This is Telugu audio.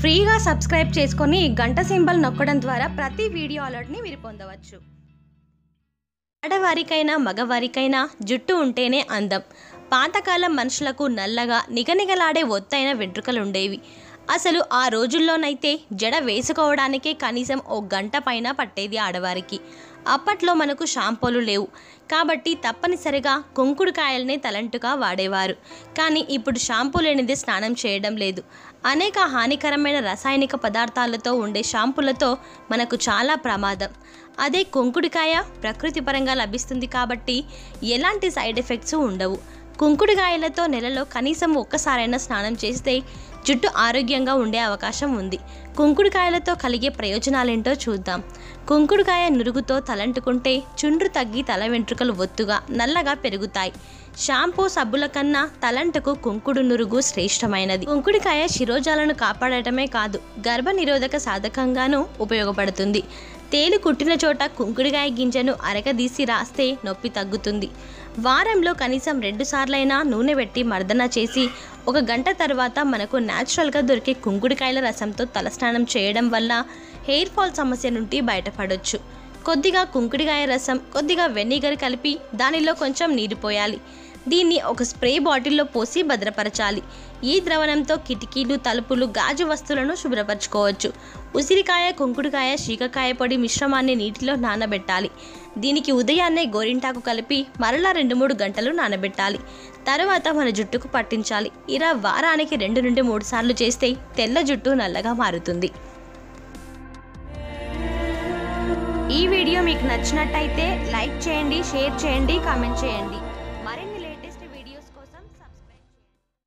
ఫ్రీగా సబ్స్క్రైబ్ చేసుకొని గంట సింబల్ నొక్కడం ద్వారా ప్రతి వీడియో అలర్ట్ని మీరు పొందవచ్చు. ఆడవారికైనా మగవారికైనా జుట్టు ఉంటేనే అందం. పాతకాలం మనుషులకు నల్లగా నిగనిగలాడే ఒత్తైన వెంట్రుకలు ఉండేవి అసలు ఆ రోజుల్లోనైతే జడ వేసుకోవడానికే కనీసం ఓ గంట పైన పట్టేది ఆడవారికి. అప్పట్లో మనకు షాంపూలు లేవు. కాబట్టి తప్పనిసరిగా కుంకుడుకాయలనే తలంటుగా వాడేవారు. కానీ ఇప్పుడు షాంపూ లేనిదే స్నానం చేయడం లేదు. అనేక హానికరమైన రసాయనిక పదార్థాలతో ఉండే షాంపూలతో మనకు చాలా ప్రమాదం. అదే కుంకుడుకాయ ప్రకృతి పరంగా లభిస్తుంది కాబట్టి ఎలాంటి సైడ్ ఎఫెక్ట్స్ ఉండవు. కుంకుడుకాయలతో నెలలో కనీసం ఒక్కసారైనా స్నానం చేస్తే జుట్టు ఆరోగ్యంగా ఉండే అవకాశం ఉంది. కుంకుడుకాయలతో కలిగే ప్రయోజనాలేంటో చూద్దాం. కుంకుడుకాయ నురుగుతో తలంటుకుంటే చుండ్రు తగ్గి తల వెంట్రుకలు ఒత్తుగా నల్లగా పెరుగుతాయి. షాంపూ సబ్బుల కన్నా తలంటుకు కుంకుడు నురుగు శ్రేష్టమైనది. కుంకుడుకాయ శిరోజాలను కాపాడటమే కాదు గర్భ నిరోధక సాధకంగానూ ఉపయోగపడుతుంది. తేలు కుట్టిన చోట కుంకుడుకాయ గింజను అరగదీసి రాస్తే నొప్పి తగ్గుతుంది. వారంలో కనీసం రెండు సార్లైనా నూనె పెట్టి మర్దన చేసి ఒక గంట తర్వాత మనకు న్యాచురల్గా దొరికే కుంకుడుకాయల రసంతో తలస్నానం చేయడం వల్ల హెయిర్ ఫాల్ సమస్య నుండి బయటపడొచ్చు. కొద్దిగా కుంకుడికాయ రసం కొద్దిగా వెనిగర్ కలిపి దానిలో కొంచెం నీరు పోయాలి. దీన్ని ఒక స్ప్రే బాటిల్లో పోసి భద్రపరచాలి. ఈ ద్రవణంతో కిటికీలు తలుపులు గాజు వస్తువులను శుభ్రపరచుకోవచ్చు. ఉసిరికాయ కుంకుడుకాయ శీకకాయ పొడి మిశ్రమాన్ని నీటిలో నానబెట్టాలి. దీనికి ఉదయాన్నే గోరింటాకు కలిపి మరలా రెండు మూడు గంటలు నానబెట్టాలి. తర్వాత మన జుట్టుకు పట్టించాలి. ఇలా వారానికి రెండు నుండి మూడు సార్లు చేస్తే తెల్ల జుట్టు నల్లగా మారుతుంది. ఈ వీడియో మీకు నచ్చినట్టయితే లైక్ చేయండి షేర్ చేయండి కామెంట్ చేయండి. हमारे लेटेस्ट वीडियो